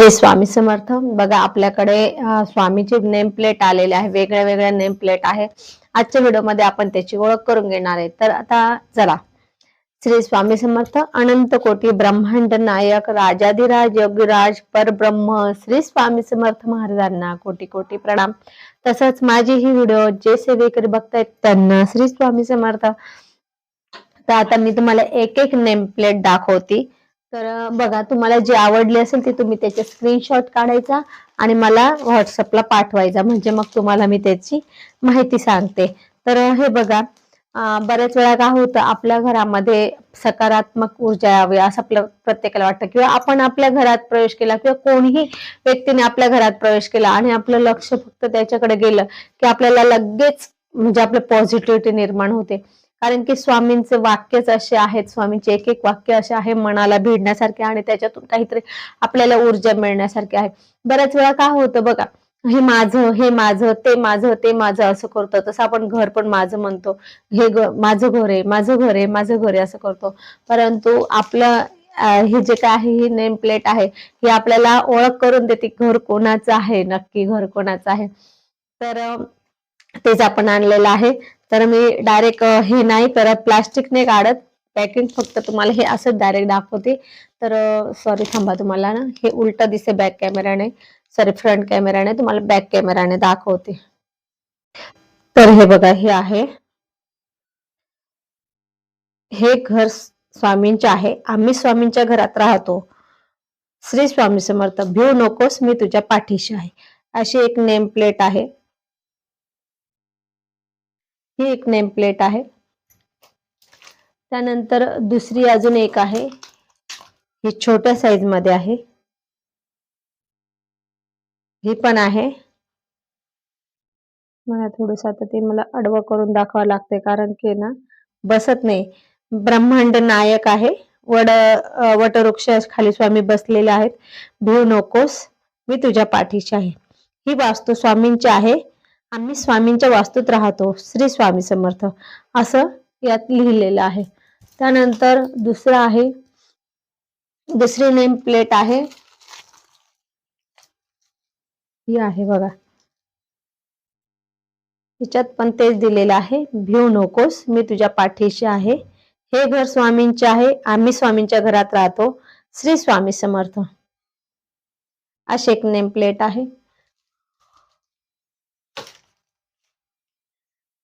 श्री स्वामी समर्थ. बघा आपल्याकडे स्वामीचे name plate आलेले आहे. वेगळ्या वेगळ्या नेम प्लेट आहे. आजच्या व्हिडिओमध्ये आपण त्याची ओळख करून घेणार आहे. तर आता चला. श्री स्वामी समर्थ अनंत कोटी ब्रह्मांड नायक राजाधिराज योगीराज परब्रह्म श्री स्वामी समर्थ महाराजांना कोटी कोटी प्रणाम. तसंच माझी ही व्हिडिओ जे सेवेकरी बघतायत त्यांना श्री स्वामी समर्थ. तर आता मी तुम्हाला एक एक नेम प्लेट दाखवते. तर बघा तुम्हाला जे आवडली असेल ते तुम्ही त्याचे स्क्रीनशॉट काढायचा आणि मला व्हॉट्सअपला पाठवायचा. म्हणजे मग तुम्हाला मी त्याची माहिती सांगते. तर हे बघा बऱ्याच वेळा काय होतं आपल्या घरामध्ये सकारात्मक ऊर्जा यावी असं आपल्या प्रत्येकाला वाटतं. किंवा आपण आपल्या घरात प्रवेश केला किंवा कोणीही व्यक्तीने आपल्या घरात प्रवेश केला आणि आपलं लक्ष फक्त त्याच्याकडे गेलं की आपल्याला लगेच म्हणजे आपलं पॉझिटिव्हिटी निर्माण होते. कारण की स्वामींचे वाक्यच असे आहेत स्वामींचे एक एक वाक्य असे आहे मनाला भिडण्यासारखे आणि त्याच्यातून काहीतरी आपल्याला ऊर्जा मिळण्यासारखे आहे. बऱ्याच वेळा काय होतं बघा हे माझं हे माझं ते माझं ते माझं असं करतो. तसं आपण घर पण माझं म्हणतो. हे माझं घर आहे माझं घर आहे माझं घर आहे असं करतो. परंतु आपलं हे जे काय आहे ही नेम प्लेट आहे हे आपल्याला ओळख करून देते घर कोणाचं आहे नक्की घर कोणाचं आहे. तर तेच आपण आणलेलं आहे. तर मी डायरेक्ट हे नाही करत. प्लास्टिकने काढत. पॅकिंग फक्त तुम्हाला हे असं डायरेक्ट दाखवते. तर सॉरी थांबा तुम्हाला ना. हे उलट दिसे बॅक कॅमेराने सॉरी फ्रंट कॅमेराने तुम्हाला बॅक कॅमेराने दाखवते. तर हे बघा हे आहे. हे घर स्वामींचे आहे. आम्ही स्वामींच्या घरात राहतो. श्री स्वामी समर्थ भिऊ नकोस मी तुझ्या पाठीशी आहे. अशी एक नेम प्लेट आहे. ही एक नेम प्लेट आहे. त्यानंतर दुसरी अजून एक आहे. ही छोट्या साईजमध्ये आहे. ही पण आहे. मला थोडस आता ते मला अडवं करून दाखवावं लागते कारण की ना बसत नाही. ब्रह्मांड नायक आहे. वड वटवृक्ष खाली स्वामी बसलेले आहेत. भिऊ नकोस मी तुझ्या पाठीची आहे. ही वास्तू स्वामींची आहे. आम्ही स्वामींच्या वास्तूत राहतो श्री स्वामी समर्थ असं यात लिहिलेलं आहे. त्यानंतर दुसरं आहे दुसरी नेम प्लेट आहे. ही आहे बघा. तिच्यात पण तेच दिलेलं आहे भिऊ नकोस मी तुझ्या पाठीशी आहे. हे घर स्वामींचे आहे आम्ही स्वामींच्या घरात राहतो श्री स्वामी समर्थ. अशी एक नेम प्लेट आहे.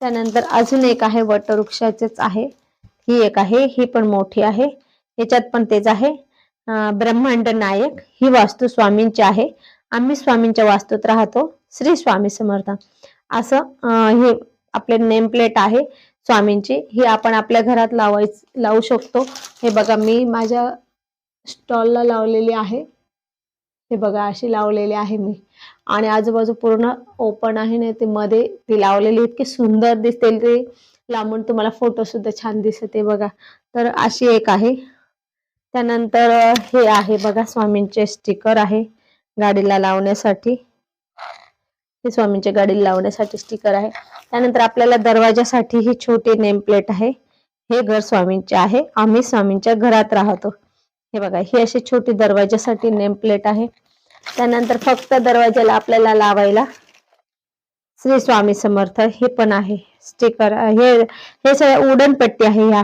त्यानंतर अजून एक आहे वटवृक्षाचेच आहे. ही एक आहे ही पण मोठी आहे. याच्यात पण तेच आहे. ब्रह्मांड नायक ही वास्तू स्वामींची आहे. आम्ही स्वामींच्या वास्तूत राहतो. श्री स्वामी समर्थ. असं हे आपले नेम प्लेट आहे स्वामींची. ही आपण आपल्या घरात लावायच लावू शकतो. हे बघा मी माझ्या स्टॉलला लावलेली आहे. हे बघा अशी लावलेली आहे मी. आणि आजूबाजू पूर्ण ओपन आहे ना ते मध्ये ती लावलेली इतकी सुंदर दिसते. ते लांबून तुम्हाला फोटो सुद्धा छान दिसते बघा. तर अशी एक आहे. त्यानंतर हे आहे बघा स्वामींचे स्टिकर आहे गाडीला लावण्यासाठी. हे स्वामींच्या गाडीला लावण्यासाठी स्टिकर आहे. त्यानंतर आपल्याला दरवाजासाठी ही छोटी नेम प्लेट आहे. हे घर स्वामींचे आहे. आम्ही स्वामींच्या घरात राहतो. हे बघा ही अशी छोटी दरवाजासाठी नेम प्लेट आहे. त्यानंतर फक्त दरवाजाला आपल्याला लावायला श्री स्वामी समर्थ हे पण आहे. स्टिकर हे हे सगळ्या उडणपट्टी आहे ह्या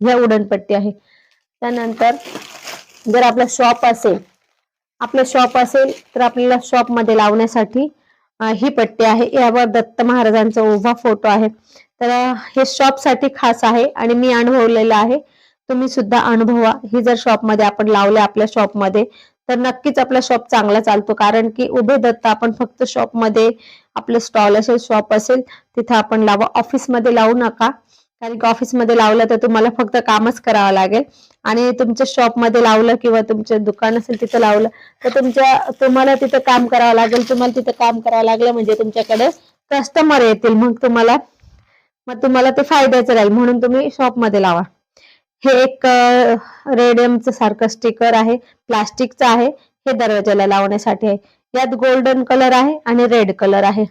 ह्या उडणपट्टी आहे. त्यानंतर जर आपलं शॉप असेल आपलं शॉप असेल तर आपल्याला शॉपमध्ये लावण्यासाठी ही पट्टी आहे. यावर दत्त महाराजांचा उभा फोटो आहे. तर हे शॉपसाठी खास आहे आणि मी अनुभवलेलं आहे. तुम्ही सुद्धा अनुभवा. ही जर शॉपमध्ये आपण लावले आपल्या शॉपमध्ये तर नक्कीच आपला शॉप चांगला चालतो. कारण की उभे दत्त आपण फक्त शॉपमध्ये आपलं स्टॉल असेल शॉप असेल तिथं आपण लावा. ऑफिसमध्ये लावू नका. कारण की ऑफिसमध्ये लावलं तर तुम्हाला फक्त कामच करावं लागेल. आणि तुमच्या शॉपमध्ये लावलं किंवा तुमचं दुकान असेल तिथं लावलं तर तुमच्या तुम्हाला तिथं काम करावं लागेल. तुम्हाला तिथं काम करावं लागलं म्हणजे तुमच्याकडे कस्टमर येतील. मग तुम्हाला मग तुम्हाला ते फायद्याचं राहील. म्हणून तुम्ही शॉपमध्ये लावा. हे एक रेडियमचं सारखं स्टिकर आहे प्लास्टिकचं आहे हे दरवाजाला लावण्यासाठी आहे. यात गोल्डन कलर आहे आणि रेड कलर आहे.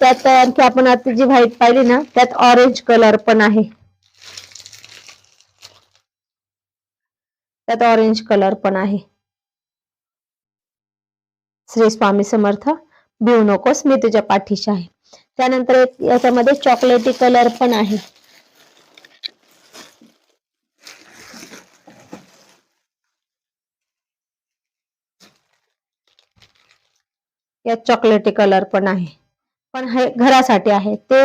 त्यात आणखी आपण आता जी व्हाईट पाहिली ना त्यात ऑरेंज कलर पण आहे. त्यात ऑरेंज कलर पण आहे. श्री स्वामी समर्थ भिवू नकोस मी तुझ्या पाठीशी आहे. त्यानंतर एक याच्यामध्ये चॉकलेटी कलर पण आहे. यात चॉकलेटी कलर पण आहे. पण हे घरासाठी आहे. ते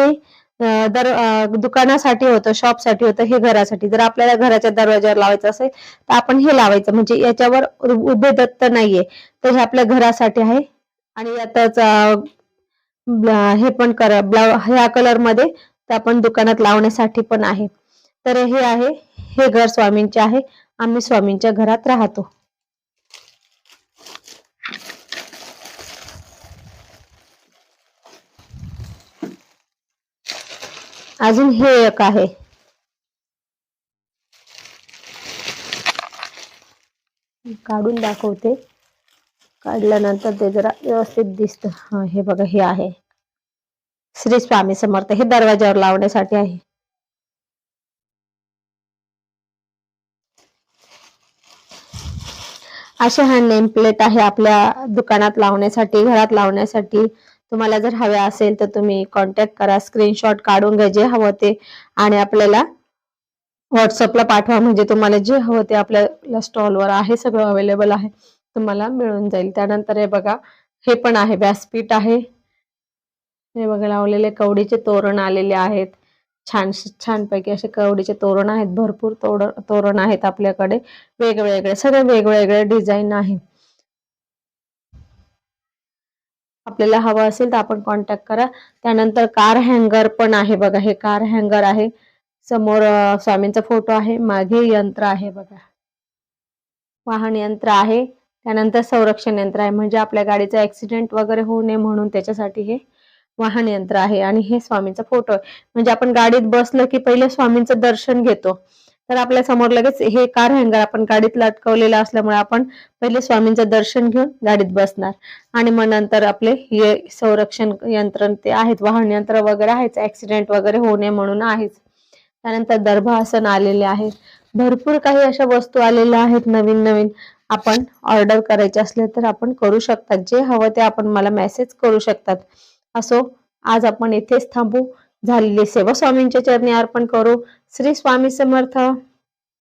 दर दुकानासाठी होतं शॉपसाठी होतं हे घरासाठी. जर आपल्याला घराच्या दरवाज्यावर लावायचं असेल तर आपण हे लावायचं. म्हणजे याच्यावर उभे दत्त नाहीये. तर हे आपल्या घरासाठी आहे. आणि यातच हे पण करा. ब्लाउ ह्या कलरमध्ये तर आपण दुकानात लावण्यासाठी पण आहे. तर हे आहे हे घर स्वामींचे आहे. आम्ही स्वामींच्या घरात राहतो. अजून हे एक आहे. काढून दाखवते. काढल्यानंतर ते जरा व्यवस्थित दिसत. हा हे बघा हे आहे. श्री स्वामी समर्थ हे दरवाज्यावर लावण्यासाठी आहे. अशा हा नेम प्लेट आहे आपल्या दुकानात लावण्यासाठी घरात लावण्यासाठी. तुम्हाला जर हवे असेल तर तुम्ही कॉन्टॅक्ट करा स्क्रीनशॉट काढून घ्या जे हवं ते. आणि आपल्याला व्हॉट्सअपला पाठवा म्हणजे तुम्हाला जे हवं ते आपल्या स्टॉलवर आहे सगळं अवेलेबल आहे. तुम्हाला मिळून जाईल. त्यानंतर हे बघा हे पण आहे व्यासपीठ आहे. हे बघा लावलेले कवडीचे तोरण आलेले आहेत. छान छानपैकी असे कवडीचे तोरण आहेत. भरपूर तोरण तोरण आहेत आपल्याकडे. वेगवेगळे सगळे वेगवेगळे डिझाईन आहे. आपल्याला हवं असेल तर आपण कॉन्टॅक्ट करा. त्यानंतर कार हँगर पण आहे बघा. हे कार हँगर आहे. समोर स्वामींचा फोटो आहे. मागे यंत्र आहे बघा. वाहन यंत्र आहे. त्यानंतर संरक्षण यंत्र आहे. म्हणजे आपल्या गाडीचा ऍक्सिडेंट वगैरे होऊ नये म्हणून त्याच्यासाठी हे वाहन यंत्र आहे. आणि हे स्वामींचा फोटो आहे. म्हणजे आपण गाडीत बसलं की पहिले स्वामींचं दर्शन घेतो. तर आपल्यासमोर लगेच हे कार हँगर आपण गाडीत लटकवलेलं असल्यामुळे आपण पहिले स्वामींचं दर्शन घेऊन गाडीत बसणार. आणि मग नंतर आपले हे संरक्षण यंत्र ते आहेत. वाहन यंत्र वगैरे आहेच. ऍक्सिडेंट वगैरे होऊ नये म्हणून आहेच. त्यानंतर दर्भासन आलेले आहेत भरपूर काही अशा वस्तू आलेल्या आहेत नवीन नवीन आपण ऑर्डर करायचे असले तर आपण करू शकतात. जे हवं ते आपण मला मेसेज करू शकतात. असो आज आपण इथेच थांबू. झालेली सेवा स्वामींच्या चरणी अर्पण करू. श्री स्वामी समर्थ.